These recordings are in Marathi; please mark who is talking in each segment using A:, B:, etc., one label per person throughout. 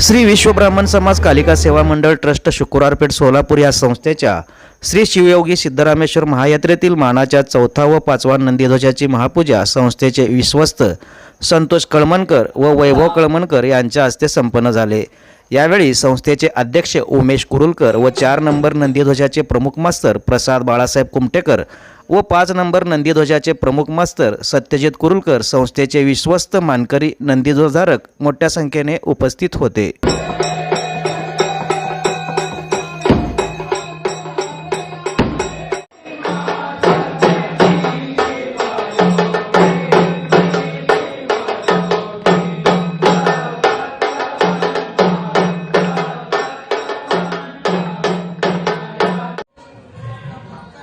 A: श्री विश्व ब्राह्मण समाज कालिका सेवा मंडळ ट्रस्ट शुक्रवारपेठ सोलापूर या संस्थेच्या श्री शिवयोगी सिद्धरामेश्वर महायात्रेतील मानाच्या चौथा व पाचवा नंदीध्वजाची महापूजा संस्थेचे विश्वस्त संतोष कळमणकर व वैभव कळमणकर यांच्या हस्ते संपन्न झाले. यावेळी संस्थेचे अध्यक्ष उमेश कुरुलकर व चार नंबर नंदीध्वजाचे प्रमुख मास्तर प्रसाद बाळासाहेब कुमटेकर व पाच नंबर नंदीध्वजाचे प्रमुख मास्तर सत्यजित कुरुलकर संस्थेचे विश्वस्त मानकरी नंदीध्वजधारक मोठ्या संख्येने उपस्थित होते.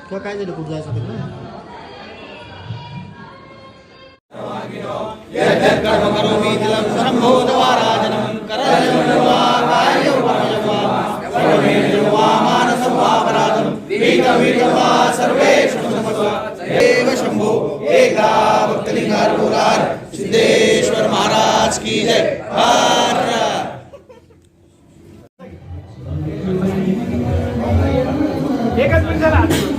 B: तुला काय झालं कुठं जायचं होतं ना सिद्धेश्वर महाराज की जय
C: एकच मिनिट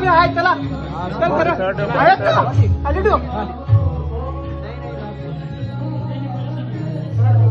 C: मी आहे चला. चल खरं आहे चला खाली ठेव